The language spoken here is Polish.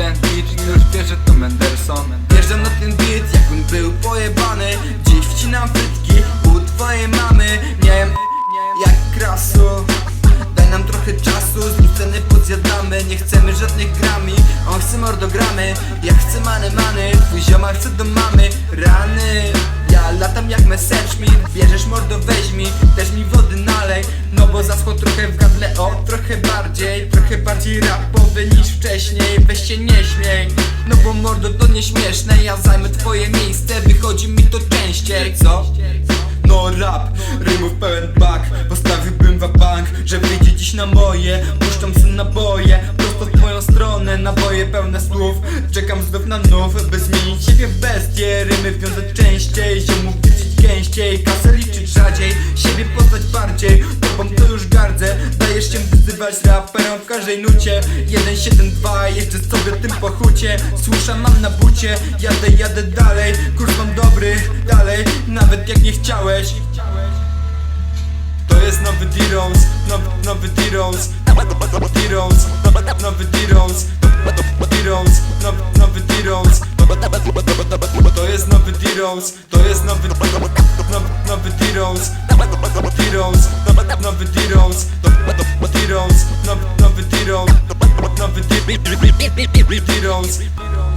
sandwich Już wie, że to Mendelson Jeżdżam na ten beat, jak on był pojebany. Dziś wcinam frytki u twojej mamy. Miałem jak krasu. Daj nam trochę czasu, z nim ceny podjadamy Nie chcemy żadnych grami, on chce mordogramy Ja chcę many many, twój zioma chce do mamy. Rany ja latam jak message mi, bierzesz mordo weźmi Też mi wody nalej, no bo zaschło trochę w gadle O, trochę bardziej, trochę bardziej rapowy niż wcześniej. Weź się nie śmiej, no bo mordo to nieśmieszne Ja zajmę twoje miejsce, wychodzi mi to częściej, co? No rap, rymów pełen bak. Postawiłbym bank, że wyjdzie dziś na moje. Puszczam sobie naboje, prosto w twoją stronę. Naboje pełne słów, czekam znów na nów By zmienić siebie w bestię. Rymy wiązać częściej, ziomów liczyć gęściej. Kasę liczyć rzadziej, siebie poznać bardziej. Tobą to już gardzę, dajesz się wyzywać raperom w każdej nucie. 1, 7, 2, jeżdżę sobie tym po hucie Słuszam mam na bucie, jadę, jadę dalej. Kurs mam dobry, dalej, nawet jak nie chciałeś. To jest nowy D-Rose, nowy, nowy D-Rose. D-Rose, nowy, D-Rose. D-Rose, nowy D-Rose. To jest nowy D-Rose, to jest nowy, nowy, nowy D-Rose. D-Rose, D-Rose, nowy,